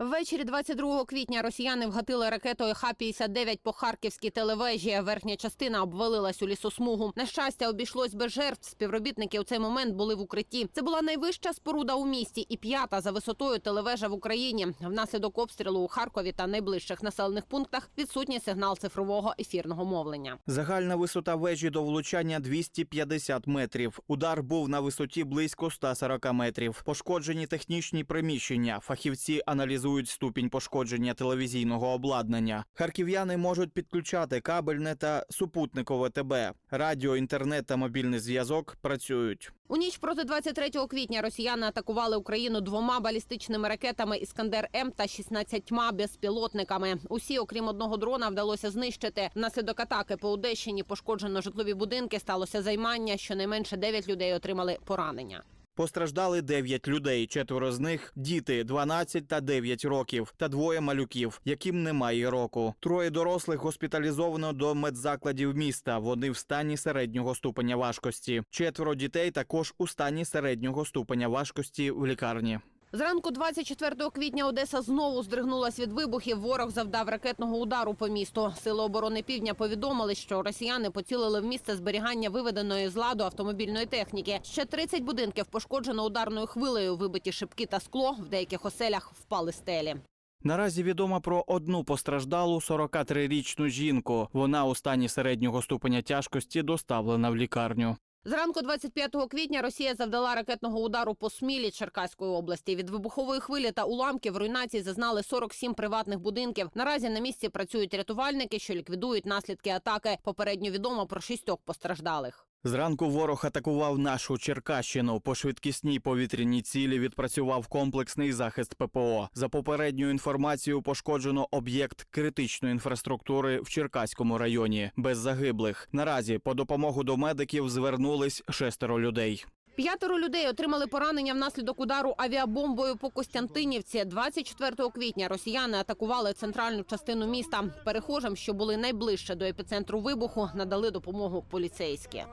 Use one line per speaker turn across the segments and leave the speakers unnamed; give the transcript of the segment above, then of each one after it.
Ввечері 22 квітня росіяни вгатили ракетою Х-59 по харківській телевежі. Верхня частина обвалилась у лісосмугу. На щастя, обійшлось без жертв. Співробітники у цей момент були в укритті. Це була найвища споруда у місті і п'ята за висотою телевежа в Україні. Внаслідок обстрілу у Харкові та найближчих населених пунктах відсутній сигнал цифрового ефірного мовлення.
Загальна висота вежі до влучання 250 метрів. Удар був на висоті близько 140 метрів. Пошкоджені технічні приміщення. Фахівці аналізують ступінь пошкодження телевізійного обладнання. Харків'яни можуть підключати кабельне та супутникове ТБ. Радіо, інтернет та мобільний зв'язок працюють.
У ніч проти 23 квітня росіяни атакували Україну двома балістичними ракетами Іскандер М та 16 безпілотниками. Усі, окрім одного дрона, вдалося знищити. Внаслідок атаки по Одещині пошкоджено житлові будинки. Сталося займання. Щонайменше 9 людей отримали поранення.
Постраждали 9 людей. Четверо з них діти 12 та 9 років, та двоє малюків, яким немає року. Троє дорослих госпіталізовано до медзакладів міста. Вони в стані середнього ступеня важкості. Четверо дітей також у стані середнього ступеня важкості в лікарні.
Зранку 24 квітня Одеса знову здригнулась від вибухів. Ворог завдав ракетного удару по місту. Сили оборони півдня повідомили, що росіяни поцілили в місце зберігання виведеної з ладу автомобільної техніки. Ще 30 будинків пошкоджено ударною хвилею. Вибиті шибки та скло. В деяких оселях впали стелі.
Наразі відомо про одну постраждалу 43-річну жінку. Вона у стані середнього ступеня тяжкості доставлена в лікарню.
Зранку 25 квітня Росія завдала ракетного удару по Смілі Черкаської області. Від вибухової хвилі та уламків руйнації зазнали 47 приватних будинків. Наразі на місці працюють рятувальники, що ліквідують наслідки атаки. Попередньо відомо про шістьох постраждалих.
Зранку ворог атакував нашу Черкащину. По швидкісній повітряній цілі відпрацював комплексний захист ППО. За попередньою інформацією, пошкоджено об'єкт критичної інфраструктури в Черкаському районі без загиблих. Наразі по допомогу до медиків звернулись шестеро людей.
П'ятеро людей отримали поранення внаслідок удару авіабомбою по Костянтинівці. 24 квітня росіяни атакували центральну частину міста. Перехожим, що були найближче до епіцентру вибуху, надали допомогу поліцейські.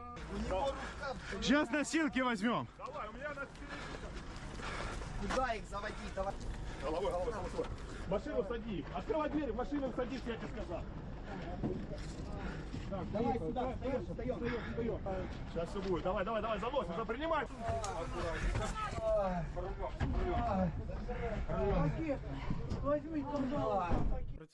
Сейчас носилки возьмем.
Куда их заводить? Давай.
Машину сади. Открывай дверь, в машину садись, я тебе сказал. Так, давай сюда, встаем, встаем, встаем. Сейчас все будет. Давай, давай, давай, заносим, да, принимай.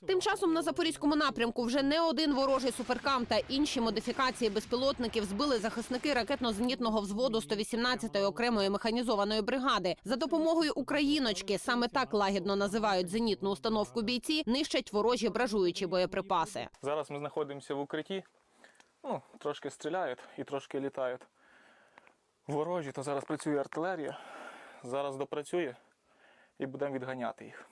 Тим часом на запорізькому напрямку вже не один ворожий суперкам та інші модифікації безпілотників збили захисники ракетно-зенітного взводу 118-ї окремої механізованої бригади. За допомогою україночки, саме так лагідно називають зенітну установку бійці, нищать ворожі бражуючі боєприпаси.
Зараз ми знаходимося в укритті. Ну, трошки стріляють і трошки літають. Ворожі, то зараз працює артилерія. Зараз допрацює і будемо відганяти їх.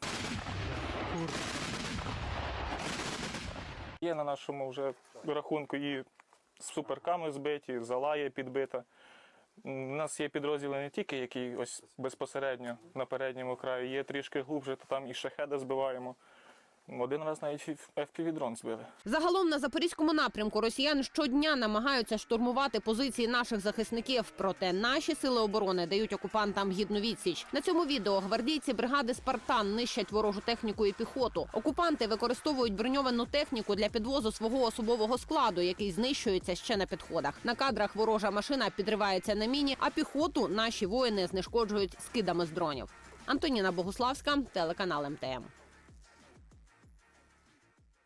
Є на нашому вже рахунку і суперками збиті, зала є підбита. У нас є підрозділи не тільки, які ось безпосередньо на передньому краї, є трішки глубже, то там і шахеди збиваємо. Один раз навіть FPV-дрон збили.
Загалом на запорізькому напрямку росіяни щодня намагаються штурмувати позиції наших захисників. Проте наші сили оборони дають окупантам гідну відсіч. На цьому відео гвардійці бригади Спартан нищать ворожу техніку і піхоту. Окупанти використовують броньовану техніку для підвозу свого особового складу, який знищується ще на підходах. На кадрах ворожа машина підривається на міні, а піхоту наші воїни знешкоджують скидами з дронів. Антоніна Богуславська, телеканал МТМ.